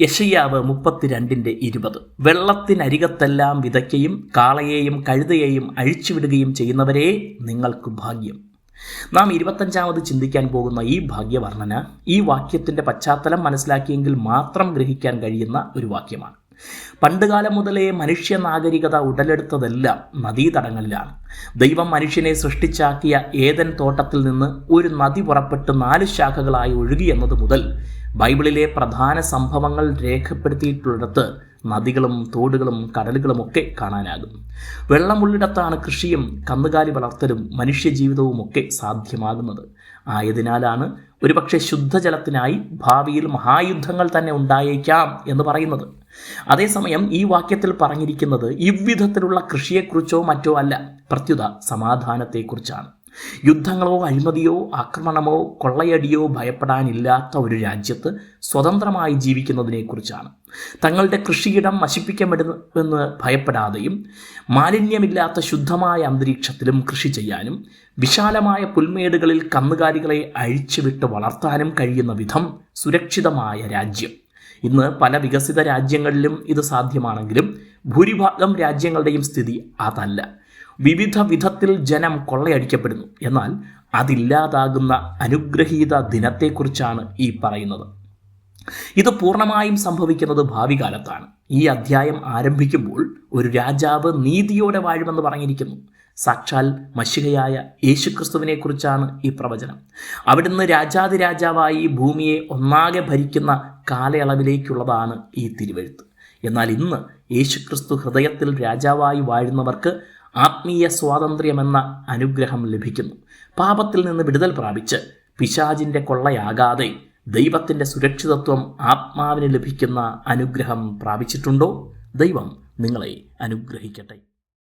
യഷയ്യാവ് മുപ്പത്തിരണ്ടിന്റെ ഇരുപത്. വെള്ളത്തിനരികത്തെല്ലാം വിതയ്ക്കുകയും കാളയെയും കഴുതയെയും അഴിച്ചുവിടുകയും ചെയ്യുന്നവരെ നിങ്ങൾക്ക് ഭാഗ്യം. നാം ഇരുപത്തഞ്ചാമത് ചിന്തിക്കാൻ പോകുന്ന ഈ ഭാഗ്യവർണന ഈ വാക്യത്തിന്റെ പശ്ചാത്തലം മനസ്സിലാക്കിയെങ്കിൽ മാത്രം ഗ്രഹിക്കാൻ കഴിയുന്ന ഒരു വാക്യമാണ്. പണ്ടുകാലം മുതലേ മനുഷ്യ നാഗരികത ഉടലെടുത്തതെല്ലാം നദീതടങ്ങളിലാണ്. ദൈവം മനുഷ്യനെ സൃഷ്ടിച്ചാക്കിയ ഏതൻ തോട്ടത്തിൽ നിന്ന് ഒരു നദി പുറപ്പെട്ട് നാല് ശാഖകളായി ഒഴുകിയെന്നത് മുതൽ ബൈബിളിലെ പ്രധാന സംഭവങ്ങൾ രേഖപ്പെടുത്തിയിട്ടുള്ളിടത്ത് നദികളും തോടുകളും കടലുകളും ഒക്കെ കാണാനാകും. വെള്ളമുള്ളിടത്താണ് കൃഷിയും കന്നുകാലി വളർത്തലും മനുഷ്യജീവിതവും ഒക്കെ സാധ്യമാകുന്നത്. ആയതിനാലാണ് ഒരുപക്ഷെ ശുദ്ധജലത്തിനായി ഭാവിയിൽ മഹായുദ്ധങ്ങൾ തന്നെ ഉണ്ടായേക്കാം എന്ന് പറയുന്നത്. അതേസമയം ഈ വാക്യത്തിൽ പറഞ്ഞിരിക്കുന്നത് ഇவ்விധത്തിലുള്ള കൃഷിയെക്കുറിച്ചോ മറ്റോ അല്ല പ്രത്യുത സമാധാനത്തെക്കുറിച്ചാണ്. യുദ്ധങ്ങളോ അഴിമതിയോ ആക്രമണമോ കൊള്ളയടിയോ ഭയപ്പെടാനില്ലാത്ത ഒരു രാജ്യത്ത് സ്വതന്ത്രമായി ജീവിക്കുന്നതിനെക്കുറിച്ചാണ്. തങ്ങളുടെ കൃഷിയിടം നശിപ്പിക്കപ്പെടുമെന്ന് ഭയപ്പെടാതെയും മാലിന്യമില്ലാത്ത ശുദ്ധമായ അന്തരീക്ഷത്തിലും കൃഷി ചെയ്യാനും വിശാലമായ പുൽമേടുകളിൽ കന്നുകാലികളെ അഴിച്ചുവിട്ട് വളർത്താനും കഴിയുന്ന വിധം സുരക്ഷിതമായ രാജ്യം. ഇന്ന് പല വികസിത രാജ്യങ്ങളിലും ഇത് സാധ്യമാണെങ്കിലും ഭൂരിഭാഗം രാജ്യങ്ങളുടെയും സ്ഥിതി അതല്ല. വിവിധ വിധത്തിൽ ജനം കൊള്ളയടിക്കപ്പെടുന്നു. എന്നാൽ അതില്ലാതാകുന്ന അനുഗ്രഹീത ദിനത്തെക്കുറിച്ചാണ് ഈ പറയുന്നത്. ഇത് പൂർണമായും സംഭവിക്കുന്നത് ഭാവി കാലത്താണ് ഈ അധ്യായം ആരംഭിക്കുമ്പോൾ ഒരു രാജാവ് നീതിയോടെ വാഴുമെന്ന് പറഞ്ഞിരിക്കുന്നു. സാക്ഷാൽ മഷികയായ യേശുക്രിസ്തുവിനെ കുറിച്ചാണ് ഈ പ്രവചനം. അവിടുന്ന് രാജാതിരാജാവായി ഭൂമിയെ ഒന്നാകെ ഭരിക്കുന്ന കാലയളവിലേക്കുള്ളതാണ് ഈ തിരുവെഴുത്ത്. എന്നാൽ ഇന്ന് യേശുക്രിസ്തു ഹൃദയത്തിൽ രാജാവായി വാഴുന്നവർക്ക് ആത്മീയ സ്വാതന്ത്ര്യമെന്ന അനുഗ്രഹം ലഭിക്കുന്നു. പാപത്തിൽ നിന്ന് വിടുതൽ പ്രാപിച്ച് പിശാജിന്റെ കൊള്ളയാകാതെ ദൈവത്തിന്റെ സുരക്ഷിതത്വം ആത്മാവിന് ലഭിക്കുന്ന അനുഗ്രഹം പ്രാപിച്ചിട്ടുണ്ടോ? ദൈവം നിങ്ങളെ അനുഗ്രഹിക്കട്ടെ.